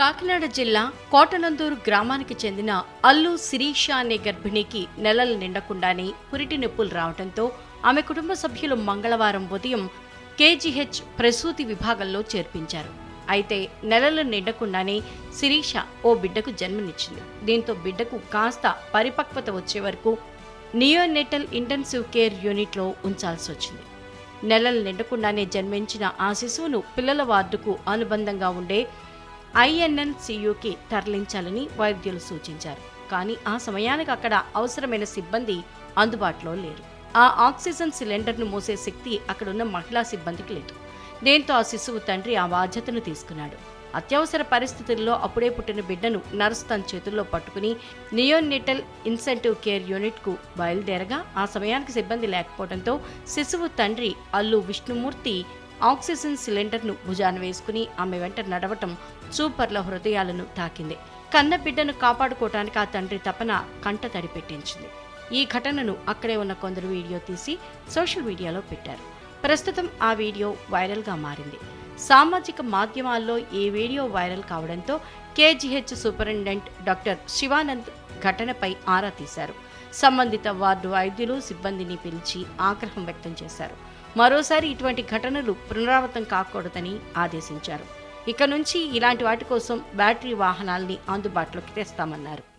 కాకినాడ జిల్లా కోటనందూరు గ్రామానికి చెందిన అల్లు శిరీష అనే గర్భిణికి నెలలు నిండకుండానే పురిటి నొప్పులు రావడంతో ఆమె కుటుంబ సభ్యులు మంగళవారం ఉదయం కేజీహెచ్ ప్రసూతి విభాగంలో చేర్పించారు. అయితే నెలలు నిండకుండానే శిరీష ఓ బిడ్డకు జన్మనిచ్చింది. దీంతో బిడ్డకు కాస్త పరిపక్వత వచ్చే వరకు నియోనెటల్ ఇంటెన్సివ్ కేర్ యూనిట్లో ఉంచాల్సి వచ్చింది. నెలలు నిండకుండానే జన్మించిన ఆ శిశువును పిల్లల వార్డుకు అనుబంధంగా ఉండే ఐఎన్ఎన్సియుకి తరలించాలని వైద్యులు సూచించారు. కానీ ఆ సమయానికి అక్కడ అవసరమైన సిబ్బంది అందుబాటులో లేరు. ఆ ఆక్సిజన్ సిలిండర్ను మోసే శక్తి అక్కడున్న మహిళా సిబ్బందికి లేదు. దీంతో ఆ శిశువు తండ్రి ఆ బాధ్యతను తీసుకున్నాడు. అత్యవసర పరిస్థితుల్లో అప్పుడే పుట్టిన బిడ్డను నర్స్ తన చేతుల్లో పట్టుకుని నియోనిటల్ ఇన్సెంటివ్ కేర్ యూనిట్కు బయలుదేరగా ఆ సమయానికి సిబ్బంది లేకపోవడంతో శిశువు తండ్రి అల్లు విష్ణుమూర్తి ఆక్సిజన్ సిలిండర్ను భుజాన వేసుకుని ఆమె వెంట నడవటం సూపర్ల హృదయాలను తాకింది. కన్న బిడ్డను కాపాడుకోవటానికి ఆ తండ్రి తపన కంట తడి పెట్టించింది ఈ ఘటనను అక్కడే ఉన్న కొందరు వీడియో తీసి సోషల్ మీడియాలో పెట్టారు. ప్రస్తుతం ఆ వీడియో వైరల్గా మారింది. సామాజిక మాధ్యమాల్లో ఈ వీడియో వైరల్ కావడంతో కేజీహెచ్ సూపరింటెండెంట్ డాక్టర్ శివానంద్ ఘటనపై ఆరా తీశారు. సంబంధిత వార్డు వైద్యులు సిబ్బందిని పిలిచి ఆగ్రహం వ్యక్తం చేశారు. మరోసారి ఇటువంటి ఘటనలు పునరావృతం కాకూడదని ఆదేశించారు. ఇక నుంచి ఇలాంటి వాటి కోసం బ్యాటరీ వాహనాల్ని అందుబాటులోకి తెస్తామన్నారు.